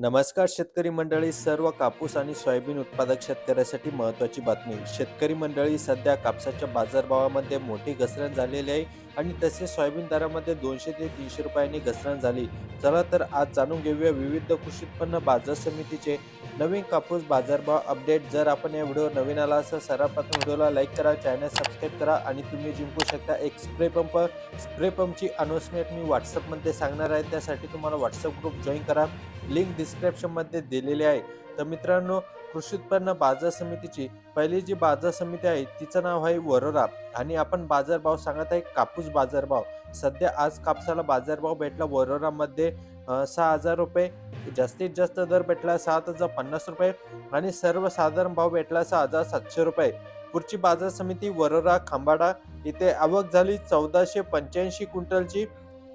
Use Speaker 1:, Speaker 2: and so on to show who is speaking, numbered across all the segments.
Speaker 1: नमस्कार शेतकरी मंडळी सर्व कापूस आणि सोयाबीन उत्पादक शेतकऱ्यासाठी महत्त्वाची बातमी. शेतकरी मंडळी सध्या कापसाच्या बाजारभावामध्ये मोठी घसरण झालेली आहे आणि तसेच सोयाबीन दरामध्ये दोनशे ते तीनशे रुपयांनी घसरण झाली. चला तर आज जाणून घेऊया विविध कृषी उत्पन्न बाजार समितीचे नवीन कापूस बाजारभाव अपडेट. जर आपण या व्हिडिओ नवीन आला असेल सर्वप्रथम व्हिडिओला लाईक करा चॅनल सबस्क्राईब करा आणि तुम्ही जिंकू शकता एक स्प्रे पंप. स्प्रे पंपची अनाउन्समेंट मी व्हॉट्सअपमध्ये सांगणार आहे त्यासाठी तुम्हाला व्हॉट्सअप ग्रुप जॉईन करा. लिंक डिस्क्रिप्शनमध्ये दिलेली आहे. तर मित्रांनो कृषी उत्पन्न बाजार समितीची पहिली जी बाजार समिती आहे तिचं नाव आहे वरोरा. आणि आपण बाजारभाव सांगत आहे कापूस बाजारभाव सध्या आज कापसाला बाजारभाव भेटला वरोरामध्ये सहा हजार रुपये. जास्तीत जास्त दर भेटला सात हजार पन्नास रुपये. आणि सर्वसाधारण भाव भेटला सहा हजार सातशे रुपये. पुढची बाजार समिती वरोरा खांबाडा. इथे आवक झाली चौदाशे पंच्याऐंशी क्विंटलची.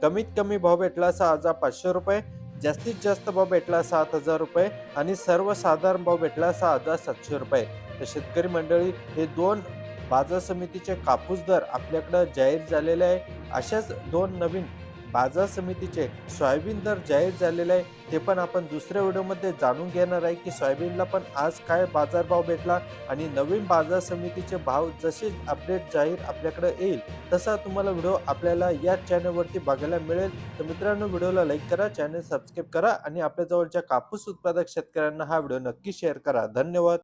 Speaker 1: कमीत कमी भाव भेटला सहा हजार पाचशे रुपये. जास्तीत जास्त भाव भेटला सात हजार रुपये आणि सर्वसाधारण भाव भेटला सहा हजार सातशे रुपये. तर शेतकरी मंडळी हे दोन बाजार समितीचे कापूस दर आपल्याकडं जाहीर झालेले आहे. अशाच दोन नवीन बाजार समितीचे सोयाबीन दर जाहीर झालेले आहे. ते पण आपण दुसऱ्या व्हिडिओमध्ये जाणून घेणार आहे की सोयाबीनला पण आज काय बाजारभाव भेटला आणि नवीन बाजार समितीचे भाव जसे अपडेट जाहीर आपल्याकडे येईल तसा तुम्हाला व्हिडिओ आपल्याला या चॅनलवरती बघायला मिळेल. तर मित्रांनो व्हिडिओला लाईक करा चॅनल सबस्क्राईब करा आणि आपल्या जवळच्या कापूस उत्पादक शेतकऱ्यांना हा व्हिडिओ नक्की शेअर करा. धन्यवाद.